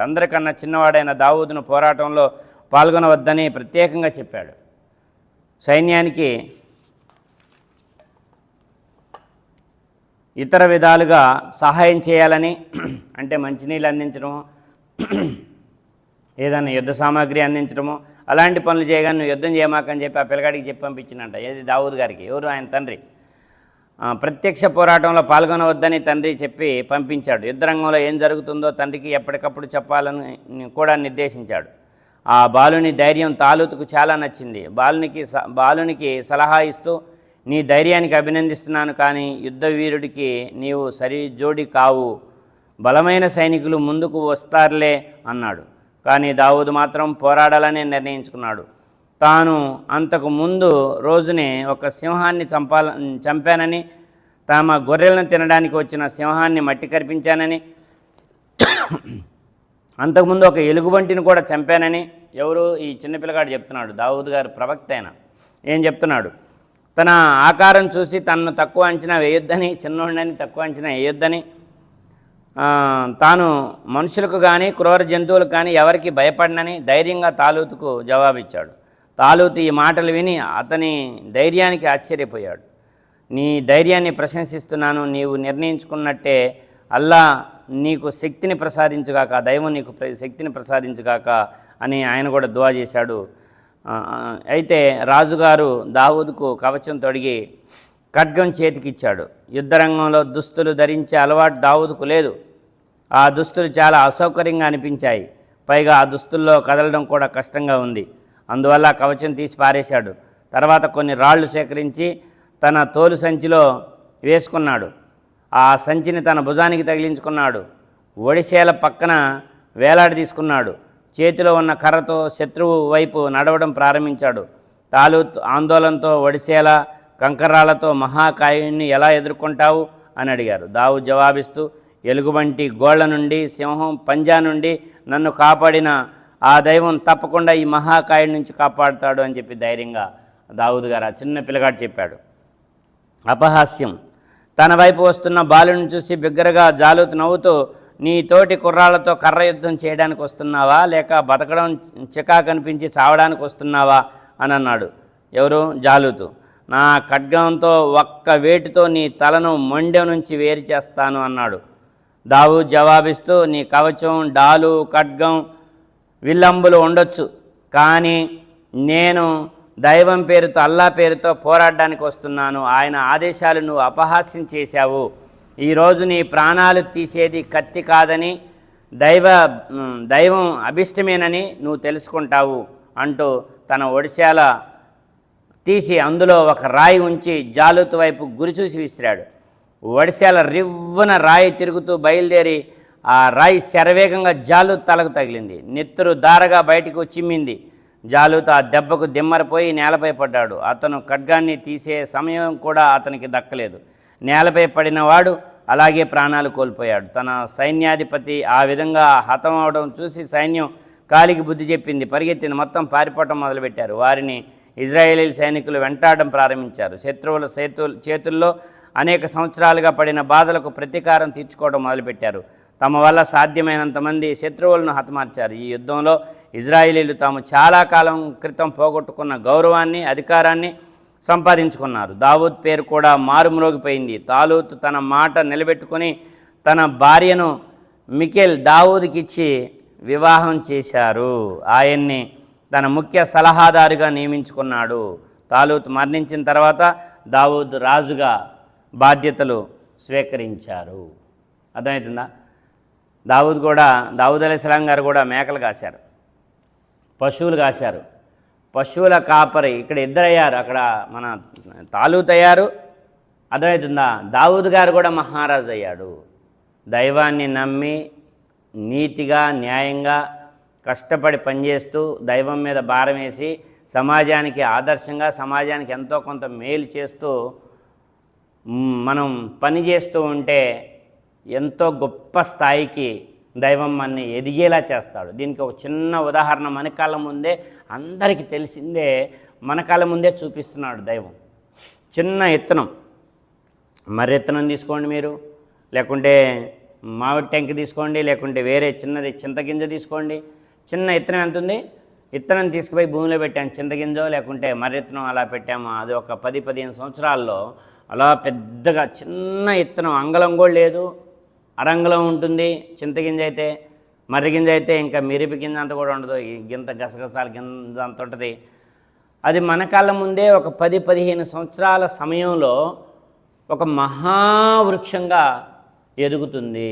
అందరికన్నా చిన్నవాడైన దావూదును పోరాటంలో పాల్గొనవద్దని ప్రత్యేకంగా చెప్పాడు. సైన్యానికి ఇతర విధాలుగా సహాయం చేయాలని అంటే మంచినీళ్ళు అందించడము ఏదైనా యుద్ధ సామాగ్రి అందించడము అలాంటి పనులు చేయగానే నువ్వు యుద్ధం చేయమాకని చెప్పి ఆ పిల్లగాడికి చెప్పి పంపించినంట. ఏది? దావూద్ గారికి. ఎవరు? ఆయన తండ్రి. ప్రత్యక్ష పోరాటంలో పాల్గొనవద్దని తండ్రి చెప్పి పంపించాడు. యుద్ధరంగంలో ఏం జరుగుతుందో తండ్రికి ఎప్పటికప్పుడు చెప్పాలని కూడా నిర్దేశించాడు. ఆ బాలుని ధైర్యం తాలూతుకు చాలా నచ్చింది. బాలునికి స బాలునికి సలహా ఇస్తూ నీ ధైర్యానికి అభినందిస్తున్నాను కానీ యుద్ధ వీరుడికి నీవు సరి జోడి కావు. బలమైన సైనికులు ముందుకు వస్తారులే అన్నాడు. కానీ దావూదు మాత్రం పోరాడాలని నిర్ణయించుకున్నాడు. తాను అంతకు ముందు రోజునే ఒక సింహాన్ని చంపాల చంపానని తమ గొర్రెలను తినడానికి వచ్చిన సింహాన్ని మట్టి కరిపించానని అంతకుముందు ఒక ఎలుగుబంటిని కూడా చంపానని ఎవరు ఈ చిన్నపిల్లగాడు చెప్తున్నాడు. దావూద్ గారు ప్రవక్త అయిన ఏం చెప్తున్నాడు? తన ఆకారం చూసి తనను తక్కువ అంచనా వేయొద్దని చిన్నోడిని తక్కువ అంచనా వేయొద్దని తాను మనుషులకు కానీ క్రూర జంతువులకు కానీ ఎవరికి భయపడనని ధైర్యంగా తాలూతుకు జవాబిచ్చాడు. తాలూతు ఈ మాటలు విని అతని ధైర్యానికి ఆశ్చర్యపోయాడు. నీ ధైర్యాన్ని ప్రశంసిస్తున్నాను నీవు నిర్ణయించుకున్నట్టే అల్లా నీకు శక్తిని ప్రసాదించుగాక దైవం నీకు శక్తిని ప్రసాదించుగాక అని ఆయన కూడా దువా చేశాడు. అయితే రాజుగారు దావూదుకు కవచం తొడిగి ఖడ్గం చేతికిచ్చాడు. యుద్ధరంగంలో దుస్తులు ధరించే అలవాటు దావూదుకు లేదు. ఆ దుస్తులు చాలా అసౌకర్యంగా అనిపించాయి. పైగా ఆ దుస్తుల్లో కదలడం కూడా కష్టంగా ఉంది. అందువల్ల కవచం తీసి పారేశాడు. తర్వాత కొన్ని రాళ్ళు సేకరించి తన తోలు సంచిలో వేసుకున్నాడు. ఆ సంచిని తన భుజానికి తగిలించుకున్నాడు. ఒడిసేల పక్కన వేలాడి తీసుకున్నాడు. చేతిలో ఉన్న కర్రతో శత్రువు వైపు నడవడం ప్రారంభించాడు. తాలూత్ ఆందోళనతో ఒడిసేల కంకరాలతో మహాకాయుణ్ణి ఎలా ఎదుర్కొంటావు? అని అడిగారు. దావు జవాబిస్తూ ఎలుగుబంటి గోళ్ళ నుండి సింహం పంజా నుండి నన్ను కాపాడిన ఆ దైవం తప్పకుండా ఈ మహాకాయుడి నుంచి కాపాడుతాడు అని చెప్పి ధైర్యంగా దావుద్ గారు ఆ చిన్న పిల్లగాడు చెప్పాడు. అపహాస్యం. తన వైపు వస్తున్న బాలుని చూసి బిగ్గరగా జాలుతు నవ్వుతూ నీ తోటి కుర్రాళ్ళతో కర్ర యుద్ధం చేయడానికి వస్తున్నావా? లేక బతకడం చికా కనిపించి చావడానికి వస్తున్నావా? అని అన్నాడు. ఎవరు? జాలుతు. నా ఖడ్గంతో ఒక్క వేటితో నీ తలను మొండె నుంచి వేరు చేస్తాను అన్నాడు. దావు జవాబిస్తూ నీ కవచం డాలు ఖడ్గం విల్లంబులు ఉండొచ్చు. కానీ నేను దైవం పేరుతో అల్లా పేరుతో పోరాడడానికి వస్తున్నాను. ఆయన ఆదేశాలు నువ్వు అపహాస్యం చేశావు. ఈరోజు నీ ప్రాణాలు తీసేది కత్తి కాదని దైవ దైవం అభిష్టమేనని నువ్వు తెలుసుకుంటావు అంటూ తన ఒడిశాల తీసి అందులో ఒక రాయి ఉంచి జాలుతు వైపు గురిచూసి విసిరాడు. ఒడిశాల రివ్వన రాయి తిరుగుతూ బయలుదేరి ఆ రాయి శరవేగంగా జాలు తలకు తగిలింది. నెత్తురు దారగా బయటకు చిమ్మింది. జాలుత్ ఆ దెబ్బకు దిమ్మరిపోయి నేలపై పడ్డాడు. అతను ఖడ్గాన్ని తీసే సమయం కూడా అతనికి దక్కలేదు. నేలపై పడినవాడు అలాగే ప్రాణాలు కోల్పోయాడు. తన సైన్యాధిపతి ఆ విధంగా హతం అవడం చూసి సైన్యం కాలికి బుద్ధి చెప్పింది. పరిగెత్తిన మొత్తం పారిపోవటం మొదలుపెట్టారు. వారిని ఇజ్రాయేలీ సైనికులు వెంటాడడం ప్రారంభించారు. శత్రువుల చేతు చేతుల్లో అనేక సంవత్సరాలుగా పడిన బాధలకు ప్రతీకారం తీర్చుకోవడం మొదలుపెట్టారు. తమ వల్ల సాధ్యమైనంత మంది శత్రువులను హతమార్చారు. ఈ యుద్ధంలో ఇజ్రాయిలీలు తాము చాలా కాలం క్రితం పోగొట్టుకున్న గౌరవాన్ని అధికారాన్ని సంపాదించుకున్నారు. దావూద్ పేరు కూడా మారుమ్రోగిపోయింది. తాలూత్ తన మాట నిలబెట్టుకుని తన భార్యను మికెల్ దావూద్కిచ్చి వివాహం చేశారు. ఆయన్ని తన ముఖ్య సలహాదారుగా నియమించుకున్నాడు. తాలూత్ మరణించిన తర్వాత దావూద్ రాజుగా బాధ్యతలు స్వీకరించారు. అర్థమవుతుందా? దావూద్ కూడా దావూద్ అలీస్లాం గారు కూడా మేకలు కాశారు. పశువులు కాశారు. పశువుల కాపరి ఇక్కడ ఇద్దరయ్యారు అక్కడ మన తాలూత్ అయ్యారు. అర్థమవుతుందా? దావూద్ గారు కూడా మహారాజు అయ్యాడు. దైవాన్ని నమ్మి నీతిగా న్యాయంగా కష్టపడి పనిచేస్తూ దైవం మీద భారం వేసి సమాజానికి ఆదర్శంగా సమాజానికి ఎంతో కొంత మేలు చేస్తూ మనం పని చేస్తూ ఉంటే ఎంతో గొప్ప స్థాయికి దైవం మనని ఎదిగేలా చేస్తాడు. దీనికి ఒక చిన్న ఉదాహరణ మన ముందే అందరికీ తెలిసిందే మన ముందే చూపిస్తున్నాడు దైవం. చిన్న ఇత్తనం. మర్రి ఇత్తనం తీసుకోండి మీరు. లేకుంటే మామిడి టెంక తీసుకోండి లేకుంటే వేరే చిన్నది చింతగింజ తీసుకోండి. చిన్న ఇత్తనం ఎంత ఉంది ఇత్తనం తీసుకుపోయి భూమిలో పెట్టాము చింతగింజో లేకుంటే మర్రిత్తనం అలా పెట్టాము. అది ఒక పది పదిహేను సంవత్సరాల్లో అలా పెద్దగా చిన్న ఇత్తనం అంగళం కూడా లేదు. అడంగులో ఉంటుంది చింతగింజ అయితే మర్రి గింజ అయితే ఇంకా మిరిపి గింజ అంత కూడా ఉండదు. ఈ గింత గసగసాల గింజ అంత ఉంటుంది. అది మన కాళ్ళ ముందే ఒక పది పదిహేను సంవత్సరాల సమయంలో ఒక మహావృక్షంగా ఎదుగుతుంది.